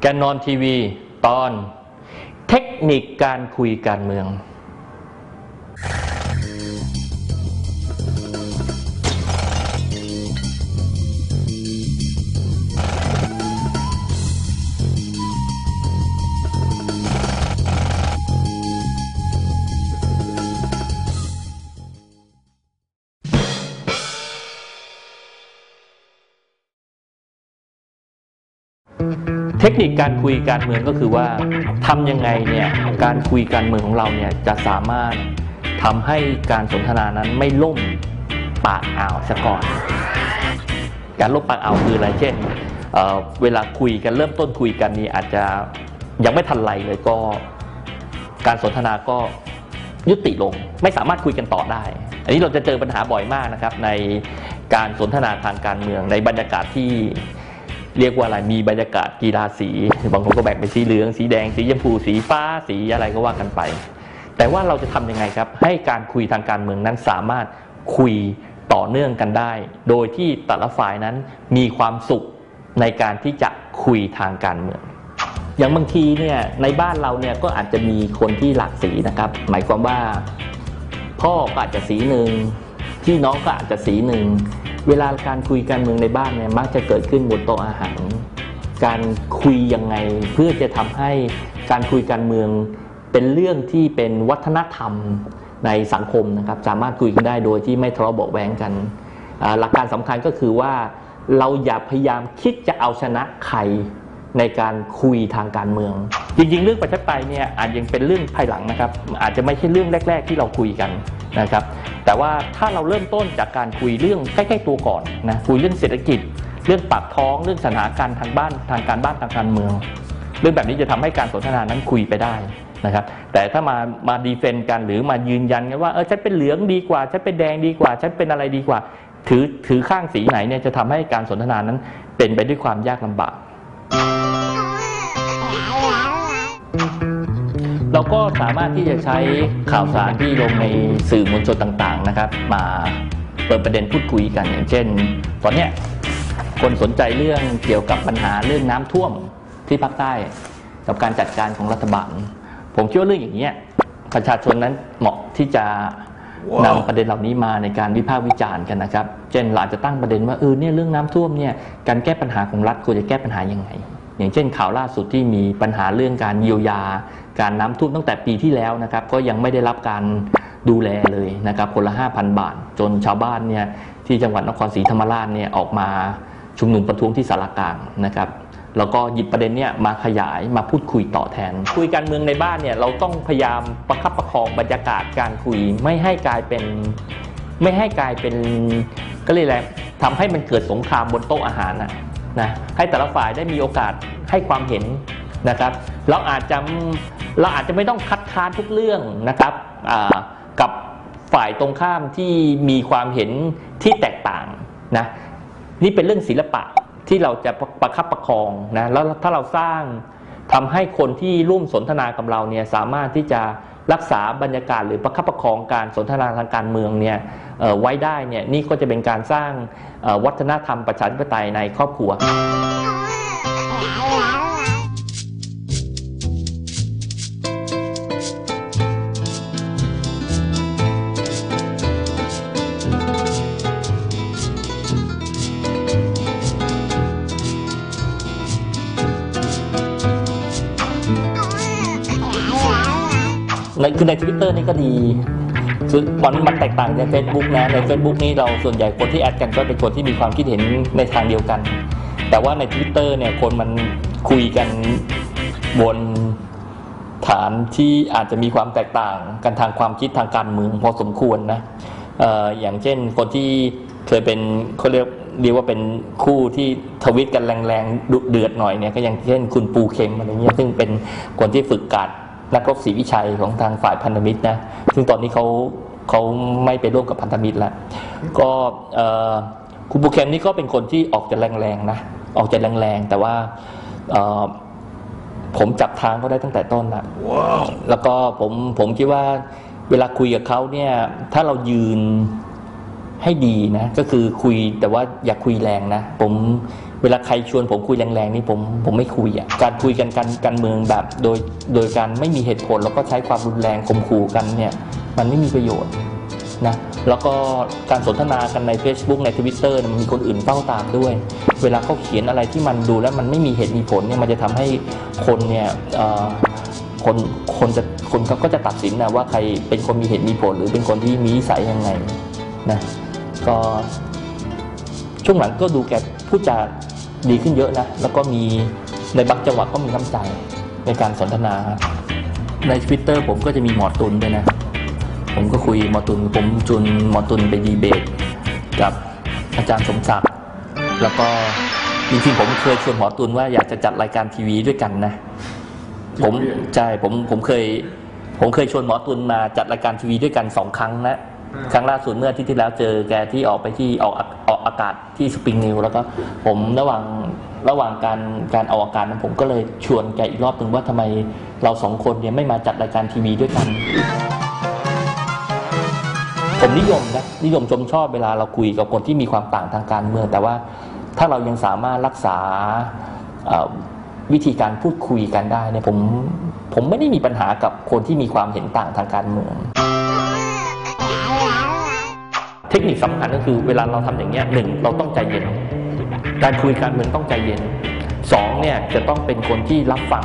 แกนนอนทีวีตอนเทคนิคการคุยการเมือง เทคนิคการคุยการเมืองก็คือว่าทำยังไงเนี่ยการคุยการเมืองของเราเนี่ยจะสามารถทำให้การสนทนานั้นไม่ล่มปากอ่าวซะก่อน การล่มปากอ่าวคืออะไรเช่นเเวลาคุยกันเริ่มต้นคุยกันนี่อาจจะยังไม่ทันไรเลยก็ การสนทนาก็ยุติลงไม่สามารถคุยกันต่อได้ อันนี้เราจะเจอปัญหาบ่อยมากนะครับในการสนทนาทางการเมืองในบรรยากาศที่ เรียกว่าอะไรมีบรรยากาศกีฬาสี บางคนก็แบ่งเป็นสีเหลือง สีแดง สีชมพู สีฟ้า สีอะไรก็ว่ากันไป แต่ว่าเราจะทำยังไงครับ ให้การคุยทางการเมืองนั้นสามารถคุยต่อเนื่องกันได้ โดยที่แต่ละฝ่ายนั้นมีความสุขในการที่จะคุยทางการเมือง อย่างบางทีเนี่ยในบ้านเราเนี่ยก็อาจจะมีคนที่หลากสีนะครับ หมายความว่า พ่อก็อาจจะสีหนึ่งพี่น้องก็อาจจะสีหนึ่ง เวลาการคุยการเมืองในบ้านเนี่ยมักจะเกิดขึ้นบนโต๊ะอาหาร การคุยยังไงเพื่อจะทำให้การคุยการเมืองเป็นเรื่องที่เป็นวัฒนธรรมในสังคมนะครับสามารถคุยกันได้โดยที่ไม่ทะเลาะเบาะแว้งกัน หลักการสำคัญก็คือว่าเราอย่าพยายามคิดจะเอาชนะใครในการคุยทางการเมือง จริงๆ เรื่องประชาธิปไตยเนี่ยอาจยังเป็นเรื่องภายหลังนะครับ อาจจะไม่ใช่เรื่องแรก ๆ ที่เราคุยกัน นะครับแต่ว่าถ้าเราเริ่มต้นจากการคุยเรื่องใกล้ๆตัวก่อนนะคุยเรื่องเศรษฐกิจ เรื่องปากท้องเรื่องสถานการณ์ทางบ้านทางการบ้านทางการเมือง เรื่องแบบนี้จะทำให้การสนทนานั้นคุยไปได้นะครับแต่ถ้ามามาดีเฟนต์กันหรือมายืนยันกันว่าเออฉันเป็นเหลืองดีกว่าฉันเป็นแดงดีกว่าฉันเป็นอะไรดีกว่า ถือถือข้างสีไหนเนี่ยจะทำให้การสนทนานั้นเป็นไปด้วยความยากลำบาก เราก็สามารถที่จะใช้ข่าวสารที่ลงในสื่อมวลชนต่าง ๆ นะครับ มาเปิดประเด็นพูดคุยกันอย่างเช่น ตอนเนี้ยคนสนใจเรื่องเกี่ยวกับปัญหาเรื่องน้ำท่วมที่ภาคใต้กับการจัดการของรัฐบาล ผมคิดว่าเรื่องอย่างเงี้ยประชาชนนั้นเหมาะที่จะนำประเด็นเหล่านี้มาในการวิพากษ์วิจารณ์กันนะครับ เช่นเราอาจจะตั้งประเด็นว่าเออเนี่ยเรื่องน้ำท่วมเนี่ยการแก้ปัญหาของรัฐควรจะแก้ปัญหายังไง อย่างเช่นข่าวล่าสุดที่มีปัญหาเรื่องการเยียวยา การน้ำท่วมตั้งแต่ปีที่แล้วนะครับ ก็ยังไม่ได้รับการดูแลเลยนะครับคนละ 5,000 บาท จนชาวบ้านเนี่ยที่จังหวัดนครศรีธรรมราชเนี่ยออกมาชุมนุมประท้วงที่สารกลางนะครับแล้วก็หยิบประเด็นเนี้ยมาขยายมาพูดคุยต่อแทน คุยการเมืองในบ้านเนี่ยเราต้องพยายามประคับประคองบรรยากาศการคุยไม่ให้กลายเป็นไม่ให้กลายเป็นก็เรียกอะไรทำให้มันเกิดสงครามบนโต๊ะอาหารนะ นะให้แต่ละฝ่ายได้มีโอกาสให้ความเห็นนะครับ เราอาจจะเราอาจจะไม่ต้องคัดค้านทุกเรื่องนะครับกับฝ่ายตรงข้ามที่มีความเห็นที่แตกต่างนะนี่เป็นเรื่องศิลปะที่เราจะประคับประคองนะแล้วถ้าเราสร้างทำให้คนที่ร่วมสนทนากับเราเนี่ยสามารถที่จะ รักษาบรรยากาศหรือประคับประคองการสนทนาทางการเมืองเนี่ยไว้ได้เนี่ยนี่ก็จะเป็นการสร้างวัฒนธรรมประชาธิปไตยในครอบครัว ในคือในทวิตเตอร์นี่ก็ดีคือมันมันแตกต่างใน Facebook นะใน Facebook นี่เราส่วนใหญ่คนที่แอดกันก็เป็นคนที่มีความคิดเห็นในทางเดียวกัน แต่ว่าใน Twitter เนี่ยคนมันคุยกันบนฐานที่อาจจะมีความแตกต่างกันทางความคิดทางการเมืองพอสมควรนะเอ่ออย่างเช่นคนที่เคยเป็นเขาเรียกเรียกว่าเป็นคู่ที่ทวิตกันแรงๆดุเดือดหน่อยเนี่ยก็อย่างเช่นคุณปูเข็มอะไรเงี้ยซึ่งเป็นคนที่ฝึกการ นักรบศรีวิชัยของทางฝ่ายพันธมิตรนะซึ่งตอนนี้เขาเขาไม่ไปร่วมกับพันธมิตรแล้ว ก็เอ่อคุณบูเคมนี่ก็เป็นคนที่ออกจะแรงๆนะออกจะแรงๆแต่ว่าเอ่อผมจับทางเขาได้ตั้งแต่ต้นนะแล้วก็ผมผมคิดว่าเวลาคุยกับเขาเนี่ย ถ้าเรายืน ให้ดีนะ ก็คือคุยแต่ว่าอย่าคุยแรงนะ ผมเวลาใครชวนผมคุยแรงๆนี่ผมผมไม่คุยอะการคุยกันการการเมืองแบบโดยโดยการไม่มีเหตุผลแล้วก็ใช้ความรุนแรงข่มขู่กันเนี่ยมันไม่มีประโยชน์นะแล้วก็การสนทนากันใน Facebook ใน Twitter เนี่ยมันมีคนอื่นเฝ้าตามด้วย เวลาเขาเขียนอะไรที่มันดูแล้วมันไม่มีเหตุมีผลเนี่ยมันจะทำให้คนเนี่ยคนคนจะคนเขาก็จะตัดสินนะว่าใครเป็นคนมีเหตุมีผลหรือเป็นคนที่มีนิสัยยังไงนะ ก็ช่วงหลังก็ดูแกพูดจาดีขึ้นเยอะนะ แล้วก็มีในบางจังหวะก็มีน้ำใจในการสนทนา ในทวิตเตอร์ผมก็จะมีหมอตุนด้วยนะ ผมก็คุยหมอตุน ผมจุนหมอตุนไปดีเบต กับอาจารย์สมศักดิ์แล้วก็จริงๆผมเคยชวนหมอตุนว่าอยากจะจัดรายการทีวีด้วยกันนะ ผมใช่ผมผมเคย ผมเคยชวนหมอตุนมาจัดรายการทีวีด้วยกันสองครั้งนะ ครั้งล่าสุดเมื่ออาที่ที่แล้วเจอแกที่ออกไปที่ออกออกอากาศที่สปริงนิวแล้วก็ผมระหว่างระหว่างการการออกอากาศนั้นผมก็เลยชวนแกอีกรอบหนึ่งว่าทำไมเราสองคนเนี่ยไม่มาจัดรายการทีวีด้วยกัน ผมนิยมนะนิยมชมชอบเวลาเราคุยกับคนที่มีความต่างทางการเมือง แต่ว่าถ้าเรายังสามารถรักษาวิธีการพูดคุยกันได้เนี่ยผมผมไม่ได้มีปัญหากับคนที่มีความเห็นต่างทางการเมือง เทคนิคสำคัญก็คือเวลาเราทำอย่างเงี้ยหนึ่งเราต้องใจเย็น การคุยการเมืองต้องใจเย็นสองเนี่ยจะต้องเป็นคนที่รับฟัง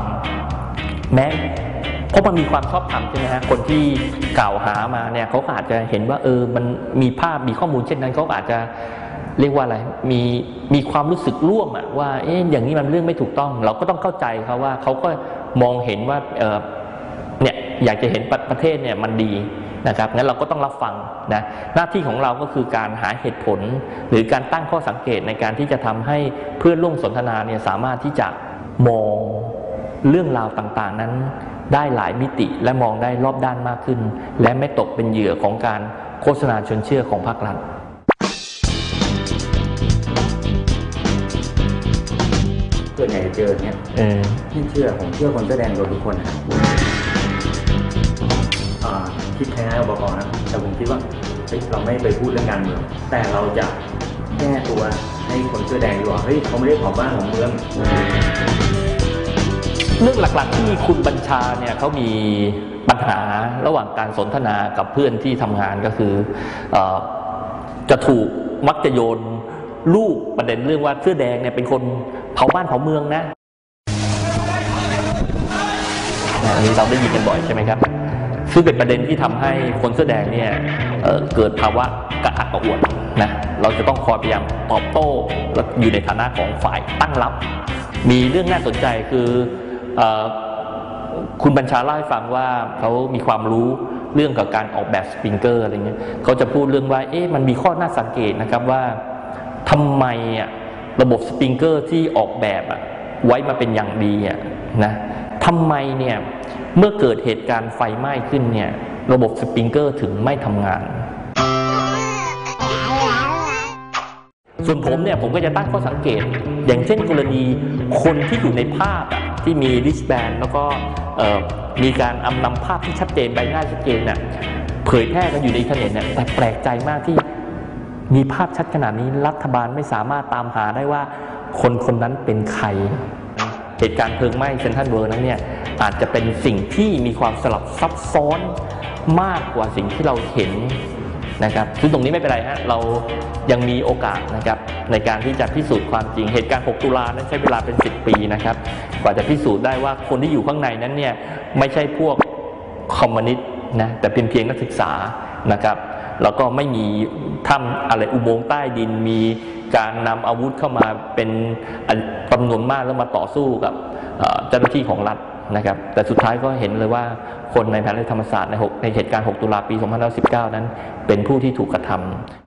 แม้เพราะมันมีความชอบธรรมใช่ไหมฮะคนที่กล่าวหามาเนี่ยเขาอาจจะเห็นว่าเออมันมีภาพมีข้อมูลเช่นนั้นเขาอาจจะเรียกว่าอะไรมีมีความรู้สึกร่วมอะว่าเอ๊ะอย่างนี้มันเรื่องไม่ถูกต้อง เราก็ต้องเข้าใจเขาว่าเขาก็มองเห็นว่าเออเนี่ยอยากจะเห็นประประเทศเนี่ยมันดี นะครับงั้นเราก็ต้องรับฟังนะหน้าที่ของเราก็คือการหาเหตุผล หรือการตั้งข้อสังเกตในการที่จะทำให้เพื่อนร่วมสนทนาเนี่ยสามารถที่จะมองเรื่องราวต่างๆนั้นได้หลายมิติและมองได้รอบด้านมากขึ้น และไม่ตกเป็นเหยื่อของการโฆษณาชวนเชื่อของภาครัฐส่วนใหญ่เจออย่างเนี้ยเออไม่เชื่อผมเชื่อคนแสอแดงโดนทุกคนนะอ่า คิดคล้ายๆอบกนะแต่ผมคิดว่าเฮ้ยเราไม่ไปพูดเรื่องการเมือง แต่เราจะแก้ตัวให้คนเสื้อแดงดีกว่าเฮ้ยเขาไม่ได้ของบ้านของเมือง เรื่องหลักๆที่คุณบัญชาเนี่ยเขามีปัญหาระหว่างการสนทนากับเพื่อนที่ทำงานก็คือเออจะถูกมักจะโยนลูกประเด็นเรื่องว่าเสื้อแดงเนี่ยเป็นคนเผาบ้านเผาเมืองนะอันนี้เราได้ยินกันบ่อยใช่ไหมครับ ซึ่งเป็นประเด็นที่ทำให้คนเสื้อแดงเนี่ยเเกิดภาวะกระอักกระอ่วนนะเราจะต้องคอยพยายามตอบโต้และอยู่ในฐานะของฝ่ายตั้งรับ มีเรื่องน่าสนใจคืออคุณบัญชาเล่าให้ฟังว่าเขามีความรู้เรื่องกับการออกแบบสปริงเกอร์อะไรเงี้ยเขาจะพูดเรื่องว่าเอ๊ะมันมีข้อน่าสังเกตนะครับว่าทำไมอะระบบสปริงเกอร์ที่ออกแบบอะไว้มาเป็นอย่างดีอะนะ ทำไมเนี่ยเมื่อเกิดเหตุการณ์ไฟไหม้ขึ้นเนี่ยระบบสปริงเกอร์ถึงไม่ทำงาน ส่วนผมเนี่ยผมก็จะตั้งข้อสังเกต อย่างเช่นกรณีคนที่อยู่ในภาพอะที่มีริชแบนแล้วก็มีการอำนำภาพที่ชัดเจนใบหน้าชัดเจนน่ะเผยแพร่กันอยู่ในอินเทอร์เน็ตเนี่ยแต่แปลกใจมากที่มีภาพชัดขนาดนี้รัฐบาลไม่สามารถตามหาได้ว่าคนคนนั้นเป็นใคร เหตุการณ์เพลิงไหม้เซนทรัลเวิร์นั้นเนี่ยอาจจะเป็นสิ่งที่มีความสลับซับซ้อนมากกว่าสิ่งที่เราเห็นนะครับซึ่งตรงนี้ไม่เป็นไรฮะเรายังมีโอกาสนะครับในการที่จะพิสูจน์ความจริงเหตุการณ์ 6 ตุลานั้นใช้เวลาเป็น 10 ปีนะครับกว่าจะพิสูจน์ได้ว่าคนที่อยู่ข้างในนั้นเนี่ยไม่ใช่พวกคอมมิวนิสต์นะแต่เป็นเพียงนักศึกษานะครับ แล้วก็ไม่มีถ้ำอะไรอุโมงค์ใต้ดินมีการนำอาวุธเข้ามาเป็นจำนวนมากแล้วมาต่อสู้กับเจ้าหน้าที่ของรัฐนะครับ แต่สุดท้ายก็เห็นเลยว่าคนในมหาวิทยาลัยธรรมศาสตร์ใน6ในเหตุการณ์ 6 ตุลาปี2019 นั้น เป็นผู้ที่ถูกกระทำ